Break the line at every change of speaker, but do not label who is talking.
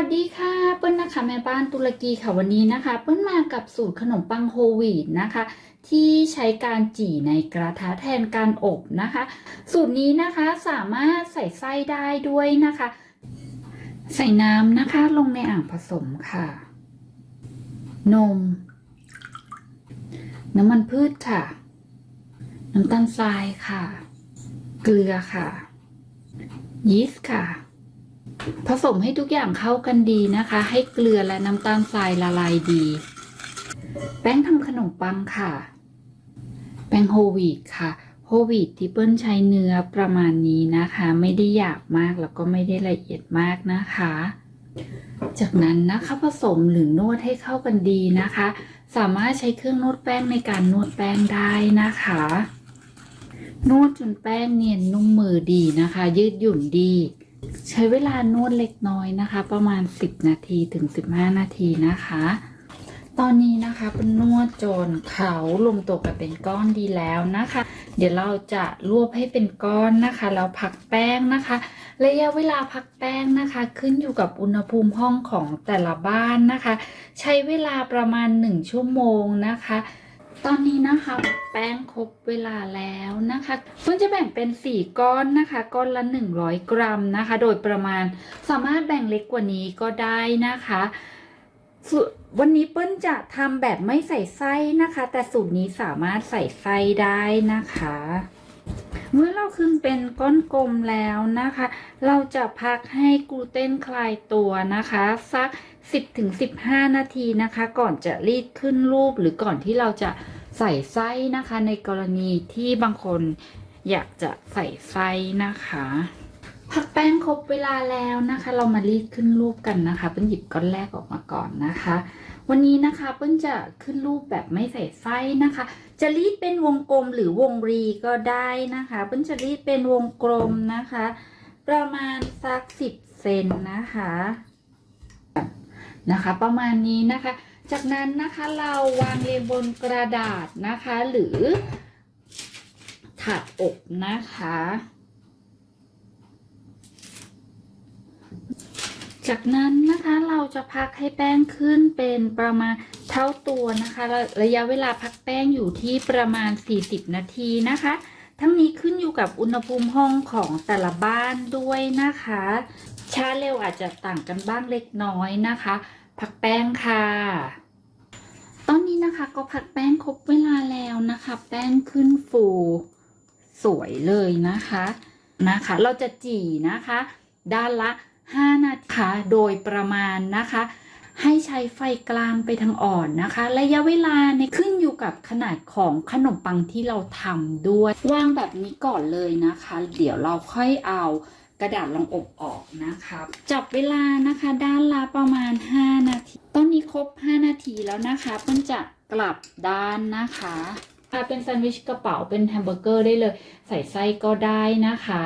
วัสดีค่ะ เปิ้ลนะคะแม่บ้านตุรกีค่ะวันนี้นะคะ เปิ้ลมากับสูตรขนมปังโฮวีตนะคะ ที่ใช้การจี่ในกระทะแทนการอบนะคะ สูตรนี้นะคะสามารถใส่ไส้ได้ด้วยนะคะ ใส่น้ำนะคะลงในอ่างผสมค่ะ นม น้ำมันพืชค่ะ น้ำตาลทรายค่ะ เกลือค่ะ ยีสต์ค่ะ ผสมให้ทุกอย่างเข้ากันดีนะคะ ให้เกลือและน้ำตาลทรายละลายดี แป้งทำขนมปังค่ะ แป้งโฮวีตค่ะโฮวีตที่เปิ้ลใช้เนื้อประมาณนี้นะคะ ไม่ได้หยาบมากแล้วก็ไม่ได้ละเอียดมากนะคะ จากนั้นนะคะผสมหรือนวดให้เข้ากันดีนะคะ สามารถใช้เครื่องนวดแป้งในการนวดแป้งได้นะคะ นวดจนแป้งเนียนนุ่มมือดีนะคะ ยืดหยุ่นดี ใช้เวลานวดเล็กน้อยนะคะ ประมาณ 10 นาทีถึง 15 นาทีนะคะ ตอนนี้นะคะเป็นนวดจนเขารวมตัวกันเป็นก้อนดีแล้วนะคะ เดี๋ยวเราจะรวบให้เป็นก้อนนะคะแล้วพักแป้งนะคะ ระยะเวลาพักแป้งนะคะ ขึ้นอยู่กับอุณหภูมิห้องของแต่ละบ้านนะคะ ใช้เวลาประมาณ 1 ชั่วโมงนะคะ ตอนนี้นะคะแป้งครบเวลาแล้วนะคะเพิ่งจะแบ่งเป็น4ก้อนนะคะก้อนละ100กรัมนะคะ โดยประมาณสามารถแบ่งเล็กกว่านี้ก็ได้นะคะวันนี้เปิ้ลจะทำแบบไม่ใส่ไส้นะคะ แต่สูตรนี้สามารถใส่ไส้ได้นะคะ เมื่อเราคึงเป็นก้อนกลมแล้วนะคะ เราจะพักให้กลูเตนคลายตัวนะคะ สัก 10-15 นาทีนะคะ ก่อนจะรีดขึ้นรูปหรือก่อนที่เราจะใส่ไส้นะคะ ในกรณีที่บางคนอยากจะใส่ไส้นะคะพักแป้งครบเวลาแล้วนะคะ เรามารีดขึ้นรูปกันนะคะเปิ้ลหยิบก้อนแรกออกมาก่อนนะคะ วันนี้นะคะเปิ้ลจะขึ้นรูปแบบไม่ใส่ไส้นะคะ จะรีดเป็นวงกลมหรือวงรีก็ได้นะคะเปิ้ลจะรีดเป็นวงกลมนะคะ ประมาณสักสิบเซนนะคะ นะคะ ประมาณนี้นะคะ จากนั้นนะคะเราวางเรียงบนกระดาษนะคะ หรือถาดอบนะคะ จากนั้นนะคะเราจะพักให้แป้งขึ้นเป็นประมาณเท่าตัวนะคะระระยะเวลาพักแป้งอยู่ที่ประมาณ 40 นาทีนะคะ ทั้งนี้ขึ้นอยู่กับอุณหภูมิห้องของแต่ละบ้านด้วยนะคะช้าเร็วอาจจะต่างกันบ้างเล็กน้อยนะคะ พักแป้งค่ะ ตอนนี้นะคะก็พักแป้งครบเวลาแล้วนะคะ แป้งขึ้นฟูสวยเลยนะคะนะคะ เราจะจี่นะคะ ด้านละ 5 นาทีค่ะโดยประมาณนะคะ ให้ใช้ไฟกลางไปทางอ่อนนะคะ ระยะเวลาเนี่ยขึ้นอยู่กับขนาดของขนมปังที่เราทำด้วย วางแบบนี้ก่อนเลยนะคะ เดี๋ยวเราค่อยเอา กระดาษรองอบออกนะคะจับเวลานะคะด้านละประมาณ 5 นาที ตอนนี้ครบ 5 นาทีแล้วนะคะเพิ่นจะกลับด้านนะคะถ้าเป็นแซนด์วิชกระเป๋าเป็นแฮมเบอร์เกอร์ได้เลย ใส่ไส้ก็ได้นะคะ